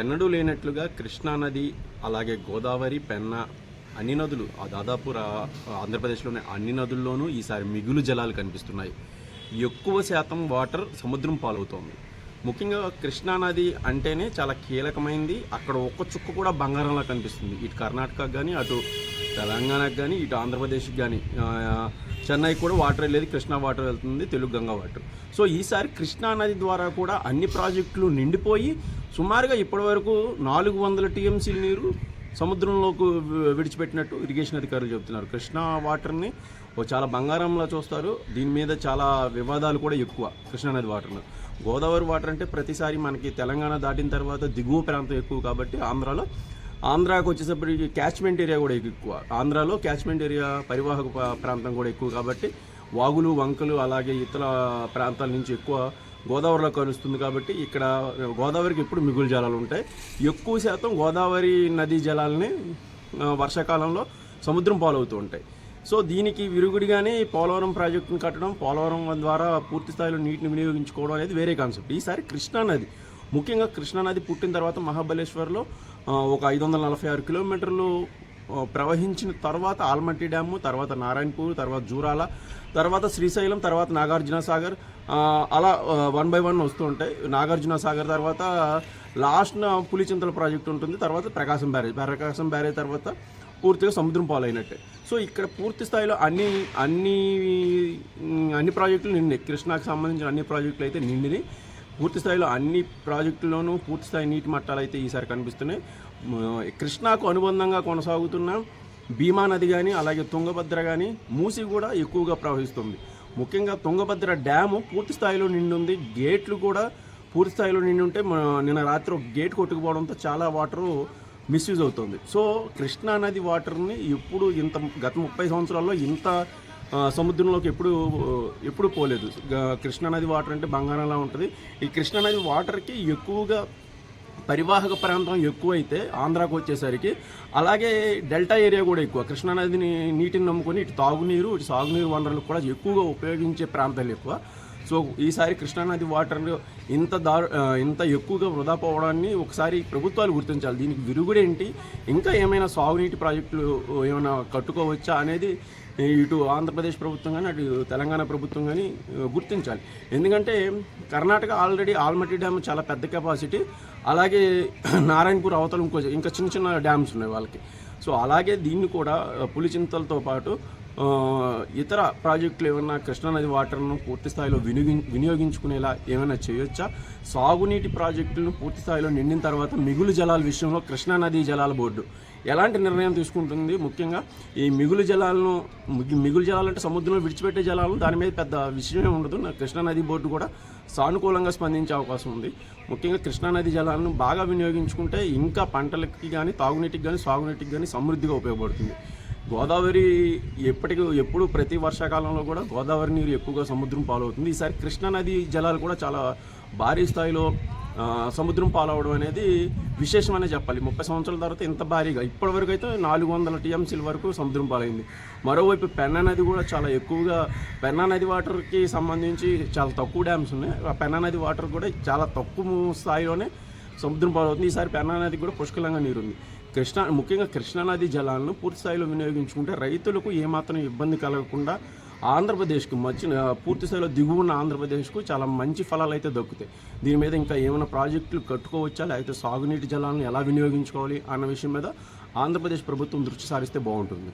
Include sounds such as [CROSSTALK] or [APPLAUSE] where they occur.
ఎన్నడూ లేనట్లుగా కృష్ణా నది అలాగే గోదావరి పెన్న అన్ని నదులు ఆ దాదాపు ఆంధ్రప్రదేశ్లోని అన్ని నదుల్లోనూ ఈసారి మిగులు జలాలు కనిపిస్తున్నాయి. ఎక్కువ శాతం వాటర్ సముద్రం పాలవుతోంది. ముఖ్యంగా కృష్ణా నది అంటేనే చాలా కీలకమైంది. అక్కడ ఒక్క చుక్క కూడా బంగారంలా కనిపిస్తుంది. ఇటు కర్ణాటక కానీ అటు తెలంగాణకు కానీ ఇటు ఆంధ్రప్రదేశ్కి కానీ చెన్నై కూడా వాటర్ వెళ్ళేది కృష్ణా వాటర్ వెళ్తుంది తెలుగు గంగా వాటర్. సో ఈసారి కృష్ణా నది ద్వారా కూడా అన్ని ప్రాజెక్టులు నిండిపోయి సుమారుగా ఇప్పటివరకు నాలుగు వందల టీఎంసీ నీరు సముద్రంలోకి విడిచిపెట్టినట్టు ఇరిగేషన్ అధికారులు చెబుతున్నారు. కృష్ణా వాటర్ని ఓ చాలా బంగారంలా చూస్తారు. దీని మీద చాలా వివాదాలు కూడా ఎక్కువ కృష్ణానది వాటర్ను గోదావరి వాటర్ అంటే ప్రతిసారి మనకి తెలంగాణ దాటిన తర్వాత దిగువ ప్రాంతం ఎక్కువ కాబట్టి ఆంధ్రాలో ఆంధ్రాకు వచ్చేసప్పటికి క్యాచ్మెంట్ ఏరియా కూడా ఎక్కువ. ఆంధ్రాలో క్యాచ్మెంట్ ఏరియా పరివాహక ప్రాంతం కూడా ఎక్కువ కాబట్టి వాగులు వంకలు అలాగే ఇతర ప్రాంతాల నుంచి ఎక్కువ గోదావరిలో కలుస్తుంది కాబట్టి ఇక్కడ గోదావరికి ఎప్పుడు మిగులు జలాలు ఉంటాయి. ఎక్కువ శాతం గోదావరి నదీ జలాలని వర్షాకాలంలో సముద్రం పాలవుతూ ఉంటాయి. సో దీనికి విరుగుడిగానే పోలవరం ప్రాజెక్టును కట్టడం పోలవరం ద్వారా పూర్తి స్థాయిలో నీటిని వినియోగించుకోవడం అనేది వేరే కాన్సెప్ట్. ఈసారి కృష్ణా నది ముఖ్యంగా కృష్ణానది పుట్టిన తర్వాత మహాబలేశ్వర్లో ఒక ఐదు వందల నలభై ఆరు కిలోమీటర్లు ప్రవహించిన తర్వాత ఆల్మట్టి డ్యాము తర్వాత నారాయణపూర్ తర్వాత జూరాల తర్వాత శ్రీశైలం తర్వాత నాగార్జున సాగర్ అలా వన్ బై వన్ వస్తూ ఉంటాయి. నాగార్జున సాగర్ తర్వాత లాస్ట్ పులిచింతల ప్రాజెక్ట్ ఉంటుంది. తర్వాత ప్రకాశం బ్యారేజ్. ప్రకాశం బ్యారేజ్ తర్వాత పూర్తిగా సముద్రం పాలైనట్టే. సో ఇక్కడ పూర్తి స్థాయిలో అన్ని అన్ని అన్ని ప్రాజెక్టులు నిండినాయి కృష్ణాకి సంబంధించిన అన్ని ప్రాజెక్టులు అయితే నిండినాయి పూర్తి స్థాయిలో అన్ని ప్రాజెక్టుల్లోనూ పూర్తి స్థాయి నీటి మట్టాలు అయితే ఈసారి కనిపిస్తున్నాయి. కృష్ణాకు అనుబంధంగా కొనసాగుతున్న భీమా నది కానీ అలాగే తుంగభద్ర కానీ మూసి కూడా ఎక్కువగా ప్రవహిస్తుంది. ముఖ్యంగా తుంగభద్ర డ్యాము పూర్తి స్థాయిలో నిండుంది. గేట్లు కూడా పూర్తి స్థాయిలో నిండి ఉంటే నిన్న రాత్రి ఒక గేట్ కొట్టుకుపోవడంతో చాలా వాటరు మిస్యూజ్ అవుతుంది. సో కృష్ణా నది వాటర్ని ఎప్పుడు ఇంత గత ముప్పై సంవత్సరాల్లో ఇంత సముద్రంలోకి ఎప్పుడు ఎప్పుడు పోలేదు. కృష్ణానది వాటర్ అంటే బంగారంలా ఉంటుంది. ఈ కృష్ణానది వాటర్కి ఎక్కువగా పరివాహక ప్రాంతం ఎక్కువైతే ఆంధ్రాకు వచ్చేసరికి అలాగే డెల్టా ఏరియా కూడా ఎక్కువ. కృష్ణానదిని నీటిని నమ్ముకొని ఇటు తాగునీరు ఇటు సాగునీరు వనరులు కూడా ఎక్కువగా ఉపయోగించే ప్రాంతాలు ఎక్కువ. సో ఈసారి కృష్ణానది వాటర్ ఇంత దారు ఇంత ఎక్కువగా వృధా పోవడాన్ని ఒకసారి ప్రభుత్వాలు గుర్తించాలి. దీనికి విరుగుడేంటి ఇంకా ఏమైనా సాగునీటి ప్రాజెక్టులు ఏమైనా కట్టుకోవచ్చా అనేది ఇటు ఆంధ్రప్రదేశ్ ప్రభుత్వం కానీ అటు తెలంగాణ ప్రభుత్వం కానీ గుర్తించాలి. ఎందుకంటే కర్ణాటక ఆల్రెడీ ఆల్మట్టి డ్యామ్ చాలా పెద్ద కెపాసిటీ. అలాగే [CLEARS THROAT] నారాయణపూర్ అవతల ఇంకో ఇంకా చిన్న చిన్న డ్యామ్స్ ఉన్నాయి వాళ్ళకి. సో అలాగే దీన్ని కూడా పులిచింతలతో పాటు ఇతర ప్రాజెక్టులు ఏమైనా కృష్ణానది వాటర్ను పూర్తి స్థాయిలో వినియోగి వినియోగించుకునేలా ఏమైనా చేయొచ్చా? సాగునీటి ప్రాజెక్టులను పూర్తి స్థాయిలో నిండిన తర్వాత మిగులు జలాల విషయంలో కృష్ణానది జలాల బోర్డు ఎలాంటి నిర్ణయం తీసుకుంటుంది? ముఖ్యంగా ఈ మిగులు జలాలను మిగులు జలాలు అంటే సముద్రంలో విడిచిపెట్టే జలాలు దాని మీద పెద్ద విషయమే ఉండదు. కృష్ణానది బోర్డు కూడా సానుకూలంగా స్పందించే అవకాశం ఉంది. ముఖ్యంగా కృష్ణానది జలాలను బాగా వినియోగించుకుంటే ఇంకా పంటలకి కానీ తాగునీటికి కానీ సాగునీటికి కానీ సమృద్ధిగా ఉపయోగపడుతుంది. గోదావరి ఎప్పటికీ ఎప్పుడు ప్రతి వర్షాకాలంలో కూడా గోదావరి నీరు ఎక్కువగా సముద్రం పాలవుతుంది. ఈసారి కృష్ణానది జలాలు కూడా చాలా భారీ స్థాయిలో సముద్రం పాలవడం అనేది విశేషమనే చెప్పాలి. ముప్పై సంవత్సరాల తర్వాత ఇంత భారీగా. ఇప్పటివరకు అయితే నాలుగు వందల టీఎంసీల వరకు సముద్రం పాలైంది. మరోవైపు పెన్నా నది కూడా చాలా ఎక్కువగా పెన్నా నది వాటర్కి సంబంధించి చాలా తక్కువ డ్యామ్స్ ఉన్నాయి. ఆ పెన్నా నది వాటర్ కూడా చాలా తక్కువ స్థాయిలోనే సముద్రం పాలవుతుంది. ఈసారి పెన్నా నది కూడా పుష్కలంగా నీరుంది. కృష్ణా ముఖ్యంగా కృష్ణానది జలాలను పూర్తి స్థాయిలో వినియోగించుకుంటే రైతులకు ఏమాత్రం ఇబ్బంది కలగకుండా ఆంధ్రప్రదేశ్కు మధ్య పూర్తి స్థాయిలో ఉన్న ఆంధ్రప్రదేశ్కు చాలా మంచి ఫలాలు అయితే దక్కుతాయి. దీని మీద ఇంకా ఏమైనా ప్రాజెక్టులు కట్టుకోవచ్చా లేకపోతే సాగునీటి జలాలను ఎలా వినియోగించుకోవాలి అన్న విషయం మీద ఆంధ్రప్రదేశ్ ప్రభుత్వం దృష్టి సారిస్తే బాగుంటుంది.